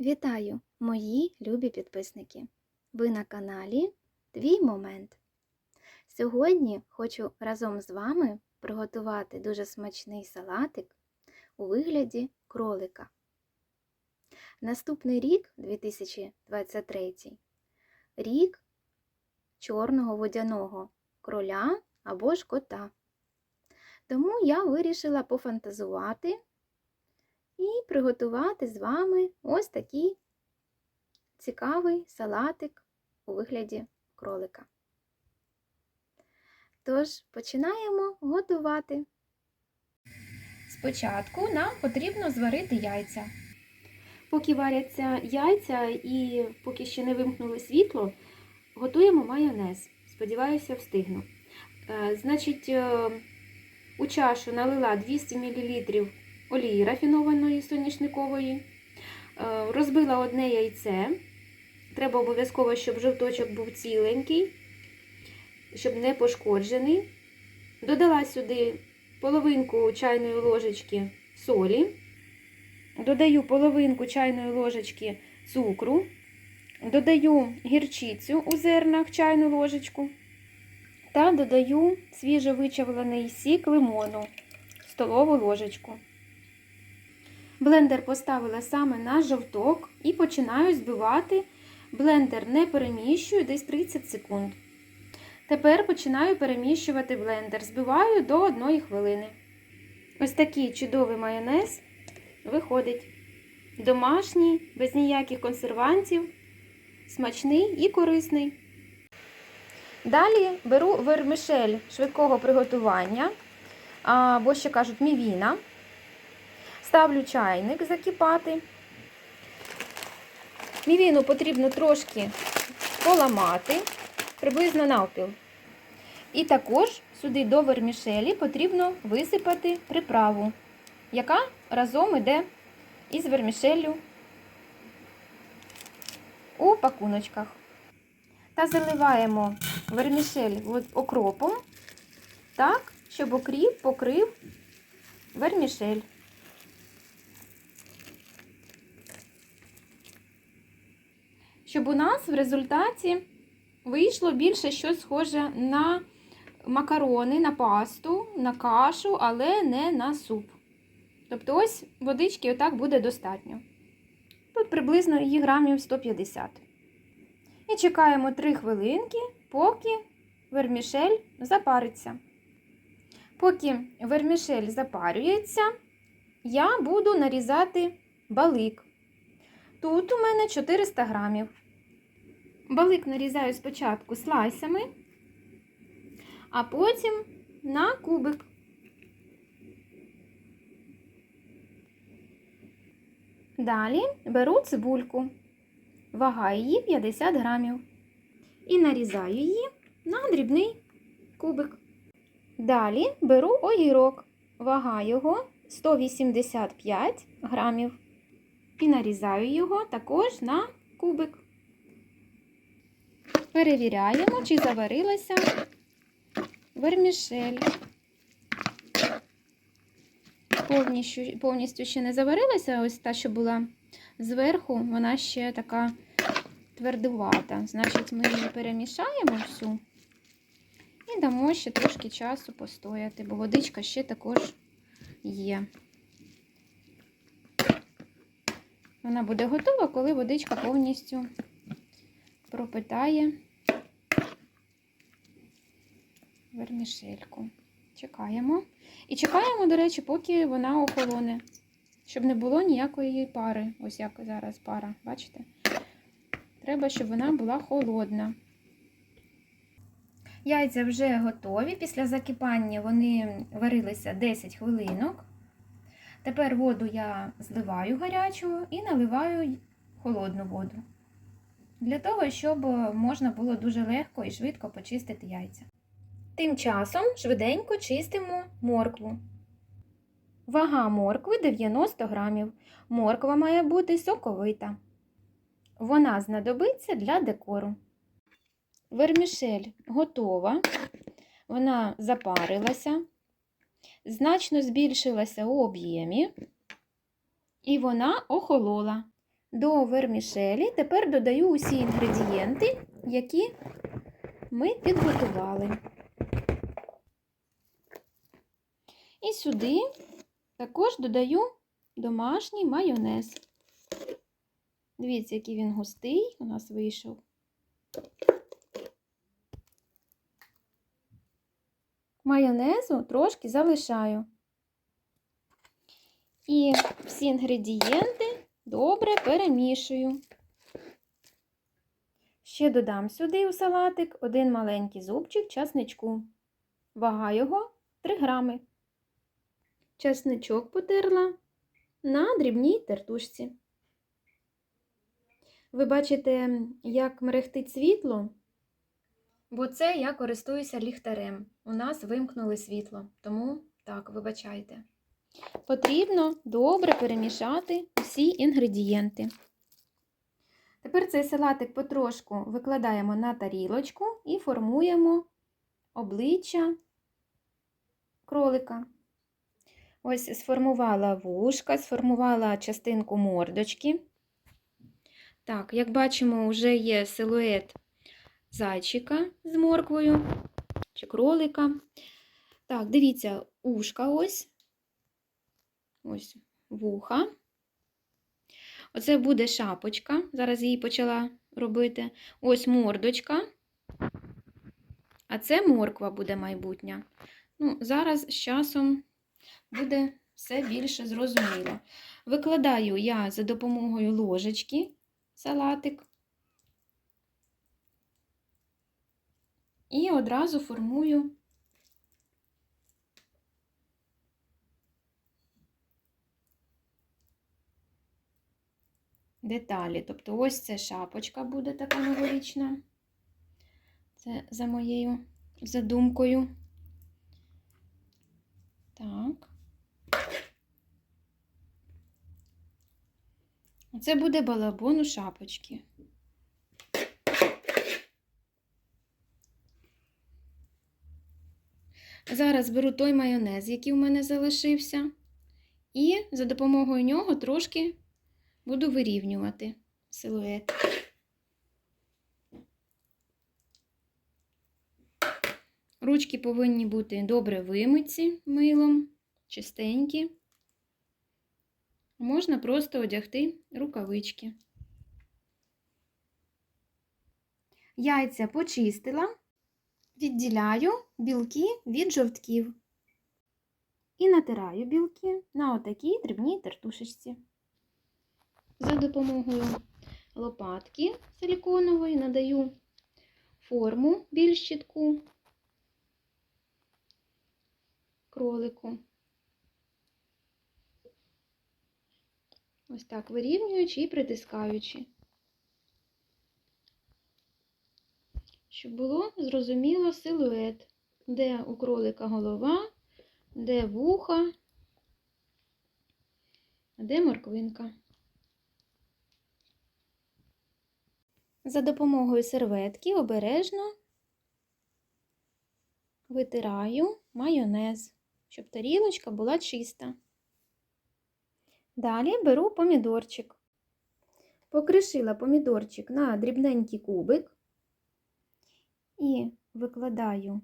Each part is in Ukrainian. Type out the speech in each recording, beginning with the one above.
Вітаю, мої любі підписники! Ви на каналі Твій Момент. Сьогодні хочу разом з вами приготувати дуже смачний салатик у вигляді кролика. Наступний рік, 2023, рік чорного водяного кроля або ж кота. Тому я вирішила пофантазувати і приготувати з вами ось такий цікавий салатик у вигляді кролика. Тож, починаємо готувати. Спочатку нам потрібно зварити яйця. Поки варяться яйця і поки ще не вимкнули світло, готуємо майонез. Сподіваюся, встигну. Е, Значить, е, у чашу налила 200 мл олії рафінованої соняшникової, е, розбила одне яйце. Треба обов'язково, щоб жовточок був ціленький, щоб не пошкоджений. Додала сюди половинку чайної ложечки солі, додаю половинку чайної ложечки цукру, додаю гірчицю у зернах чайну ложечку та додаю свіжовичавлений сік лимону столову ложечку. Блендер поставила саме на жовток і починаю збивати. Блендер не переміщую десь 30 секунд. Тепер починаю переміщувати блендер. Збиваю до 1 хвилини. Ось такий чудовий майонез виходить. Домашній, без ніяких консервантів, смачний і корисний. Далі беру вермишель швидкого приготування, або ще кажуть мівіна. Ставлю чайник закипати. Мівіну потрібно трошки поламати, приблизно навпіл. І також сюди до вермішелі потрібно висипати приправу, яка разом йде із вермішеллю у пакуночках. Та заливаємо вермішель окропом так, щоб окріп покрив вермішель. Щоб у нас в результаті вийшло більше щось схоже на макарони, на пасту, на кашу, але не на суп. Тобто ось водички отак буде достатньо. Тут приблизно її грамів 150. І чекаємо 3 хвилинки, поки вермішель запариться. Поки вермішель запарюється, я буду нарізати балик. Тут у мене 400 грамів. Балик нарізаю спочатку слайсами, а потім на кубик. Далі беру цибульку, вага її 50 грамів. І нарізаю її на дрібний кубик. Далі беру огірок, вага його 185 грамів. І нарізаю його також на кубик. Перевіряємо, чи заварилася вермішель. Повністю, повністю ще не заварилася, ось та, що була зверху, вона ще така твердувата. Значить, ми її перемішаємо всю і дамо ще трошки часу постояти, бо водичка ще також є. Вона буде готова, коли водичка повністю пропитає вермішельку. Чекаємо. І чекаємо, до речі, поки вона охолоне, щоб не було ніякої пари. Ось як зараз пара, бачите? Треба, щоб вона була холодна. Яйця вже готові. Після закипання вони варилися 10 хвилинок. Тепер воду я зливаю гарячу і наливаю холодну воду. Для того, щоб можна було дуже легко і швидко почистити яйця. Тим часом швиденько чистимо моркву. Вага моркви 90 грамів. Морква має бути соковита. Вона знадобиться для декору. Вермішель готова. Вона запарилася значно збільшилася у об'ємі, і вона охолола. До вермішелі тепер додаю усі інгредієнти, які ми підготували. І сюди також додаю домашній майонез. Дивіться, який він густий у нас вийшов. Майонезу трошки залишаю. І всі інгредієнти добре перемішую. Ще додам сюди у салатик один маленький зубчик часничку. Вага його 3 грами. Часничок потерла на дрібній тертушці. Ви бачите, як мерехтить світло? Бо це я користуюся ліхтарем. У нас вимкнули світло, тому так, вибачайте. Потрібно добре перемішати усі інгредієнти. Тепер цей салатик потрошку викладаємо на тарілочку і формуємо обличчя кролика. Ось сформувала вушка, сформувала частинку мордочки. Так, як бачимо, вже є силует зайчика з морквою чи кролика. Так, дивіться, ушка ось. Ось вуха. Оце буде шапочка. Зараз її почала робити. Ось мордочка. А це морква буде майбутня. Ну, зараз з часом буде все більше зрозуміло. Викладаю я за допомогою ложечки салатик. І одразу формую деталі. Тобто ось це шапочка буде така новорічна. Це за моєю задумкою. Так. Це буде балабон у шапочки. Зараз беру той майонез, який у мене залишився, і за допомогою нього трошки буду вирівнювати силует. Ручки повинні бути добре вимиті милом, чистенькі. Можна просто одягти рукавички. Яйця почистила, відділяю білки від жовтків і натираю білки на отакій дрібній тертушечці. За допомогою лопатки силіконової надаю форму більш чітку кролику. Ось так вирівнюючи і притискаючи, щоб було зрозуміло силует, де у кролика голова, де вуха, а де морквинка. За допомогою серветки обережно витираю майонез, щоб тарілочка була чиста. Далі беру помідорчик. Покришила помідорчик на дрібненький кубик і викладаю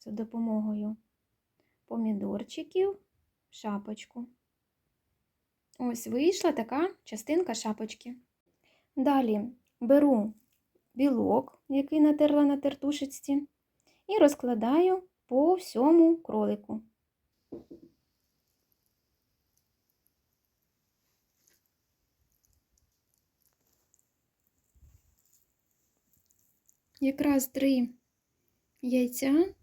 за допомогою помідорчиків шапочку. Ось вийшла така частинка шапочки. Далі беру білок, який натерла на тертушечці, і розкладаю по всьому кролику. Якраз три яйця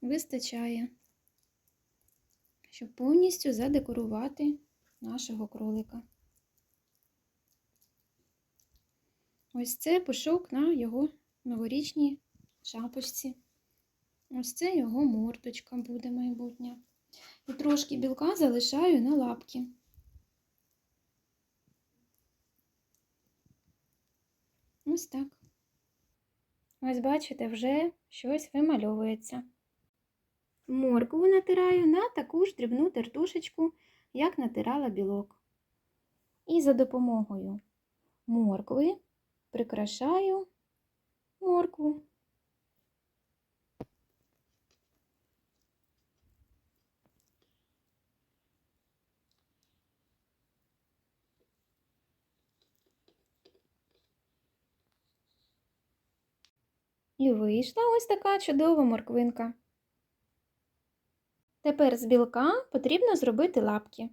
вистачає, щоб повністю задекорувати нашого кролика. Ось це пушок на його новорічній шапочці. Ось це його мордочка буде майбутня. І трошки білка залишаю на лапки. Ось так. Ось бачите, вже щось вимальовується. Моркву натираю на таку ж дрібну тертушечку, як натирала білок. І за допомогою моркви прикрашаю моркву. І вийшла ось така чудова морквинка. Тепер з білка потрібно зробити лапки,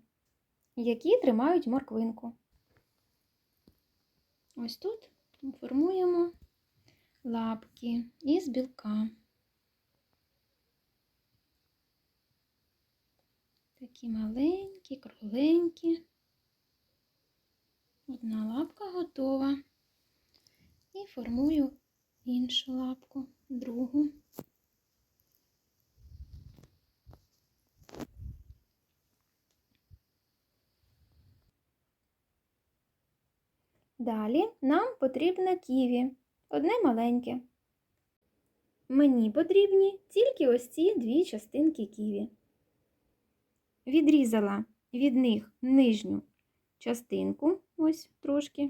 які тримають морквинку. Ось тут формуємо лапки із білка. Такі маленькі, кругленькі. Одна лапка готова. І формую іншу лапку, другу. Далі нам потрібне ківі, одне маленьке. Мені потрібні тільки ось ці дві частинки ківі. Відрізала від них нижню частинку, ось трошки,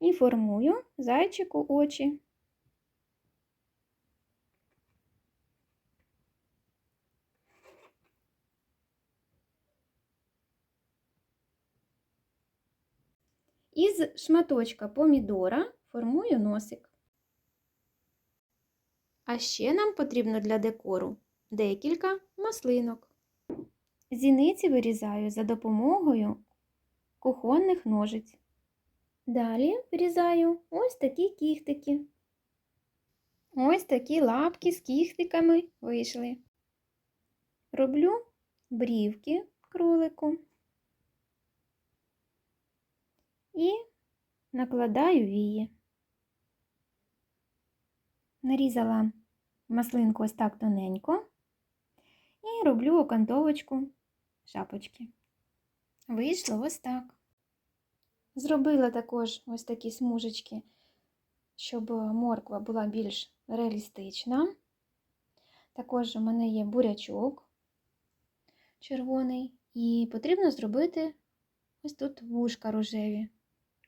і формую зайчику очі. Із шматочка помідора формую носик. А ще нам потрібно для декору декілька маслинок. Зіниці вирізаю за допомогою кухонних ножиць. Далі вирізаю ось такі кіхтики. Ось такі лапки з кіхтиками вийшли. Роблю брівки кролику. І накладаю вії. Нарізала маслинку ось так тоненько і роблю окантовочку шапочки. Вийшло ось так. Зробила також ось такі смужечки, щоб морква була більш реалістична. Також у мене є бурячок червоний, і потрібно зробити ось тут вушка рожеві.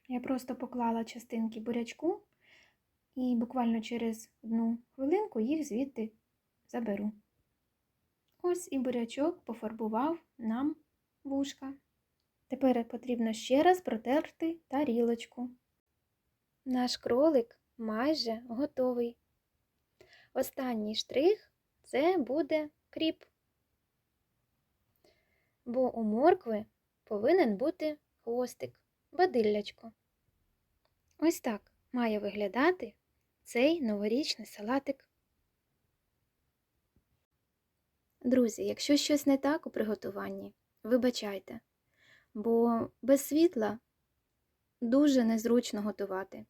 Я просто поклала частинки бурячку і буквально через одну хвилинку їх звідти заберу. Ось і бурячок пофарбував нам вушка. Тепер потрібно ще раз протерти тарілочку. Наш кролик майже готовий. Останній штрих це буде кріп, бо у моркви повинен бути хвостик, бадиллячко. Ось так має виглядати цей новорічний салатик. Друзі, якщо щось не так у приготуванні, вибачайте, бо без світла дуже незручно готувати.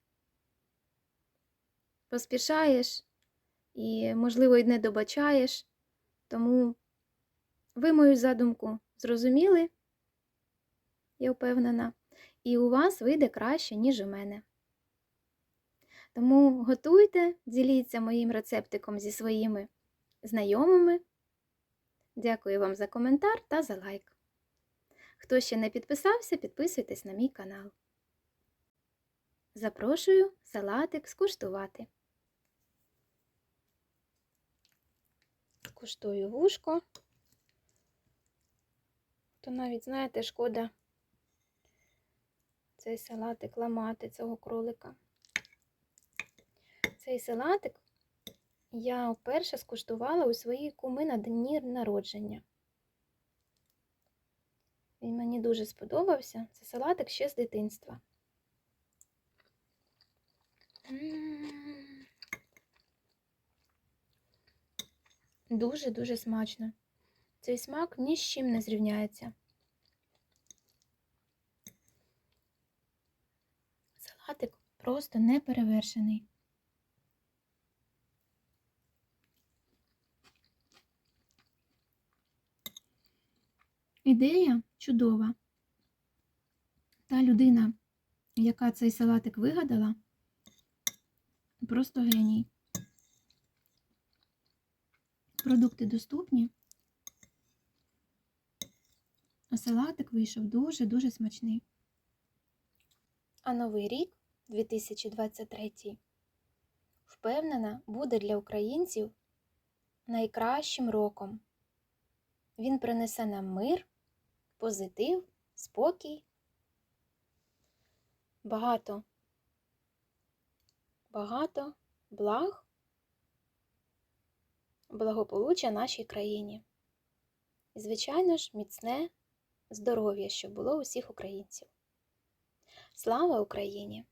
Поспішаєш і, можливо, й не добачаєш, тому ви мою задумку зрозуміли, я впевнена, і у вас вийде краще, ніж у мене. Тому готуйте, діліться моїм рецептиком зі своїми знайомими. Дякую вам за коментар та за лайк. Хто ще не підписався, підписуйтесь на мій канал. Запрошую салатик скуштувати. Куштую вушко. То навіть, знаєте, шкода цей салатик ламати цього кролика. Цей салатик я вперше скуштувала у своїй куми на дні народження. Він мені дуже сподобався. Це салатик ще з дитинства. Дуже-дуже смачно. Цей смак ні з чим не зрівняється. Салатик просто неперевершений. Ідея чудова. Та людина, яка цей салатик вигадала, просто геній. Продукти доступні, а салатик вийшов дуже-дуже смачний. А новий рік 2023 впевнена буде для українців найкращим роком. Він принесе нам мир, позитив, спокій, багато, багато благ, благополуччя нашій країні. І, звичайно ж, міцне здоров'я, щоб було у всіх українців. Слава Україні!